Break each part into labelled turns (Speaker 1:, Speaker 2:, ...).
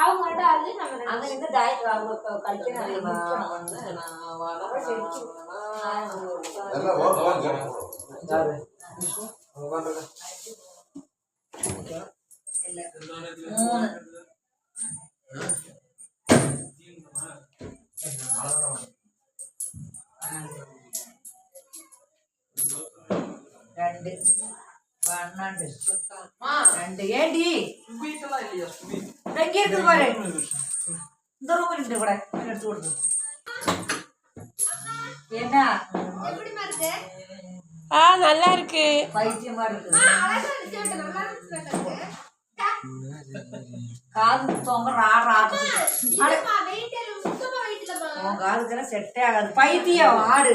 Speaker 1: അവങ്ങളുടെ
Speaker 2: അത് അങ്ങനത്തെ ഡയറ്റ്
Speaker 1: കളിക്കാൻ രണ്ട് பன்னெண்டு. ரெண்டு. ஏடி இங்க இருக்குது பாரு. இந்த ரூம் இருக்கு கூட எடுத்து கொடுத்து என்ன?
Speaker 3: ஆ நல்லா இருக்கு.
Speaker 1: பைத்தியமா
Speaker 4: இருக்கு.
Speaker 1: காது தொங்க ராரா காதுக்கெல்லாம் செட்டே ஆகாது. பைத்தியம் ஆடு.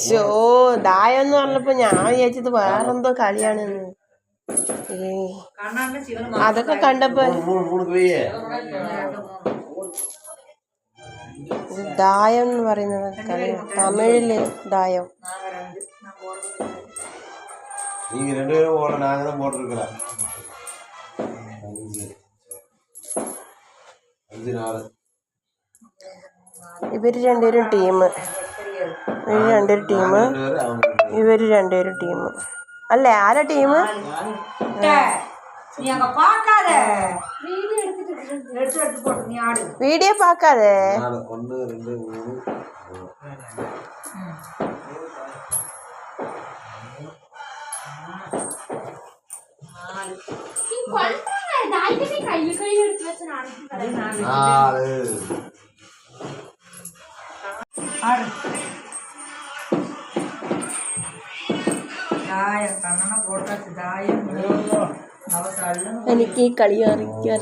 Speaker 3: ഷോ ദായം എന്ന് പറഞ്ഞപ്പോ ഞാൻ വിചാരിച്ചത് വേറെന്തോ കളിയാണെന്ന് ഏയ്
Speaker 1: കണ്ണാണ്ട് ശിവന്
Speaker 3: അതൊക്കെ കണ്ടപ്പോ
Speaker 2: மூணு மூணு மூணுக்கு வையே
Speaker 1: രണ്ട് മൂന്ന്
Speaker 3: ഇത് ദായം എന്ന് പറയുന്നത് കളി തമിഴില് ദായം
Speaker 1: നാല് രണ്ട് ഞാൻ പോടുന്നത്
Speaker 2: நீங்க ரெண்டு பேரும் ஓட நாங்க தான் போட்டிருக்கிறோம் அஞ்சு அஞ்சு நாலு
Speaker 3: ഇവര് രണ്ടുപേരും ടീം ഇവർ രണ്ടൊരു ടീം ഇവർ രണ്ടൊരു ടീം അല്ലേ ആരാ ടീം വീഡിയോ പാക്കാതെ
Speaker 1: കയ്യിൽ കയ്യിൽ എടുത്ത് വെച്ചാണ് ആറ്
Speaker 3: എനിക്ക് കളി അറിയിക്കാൻ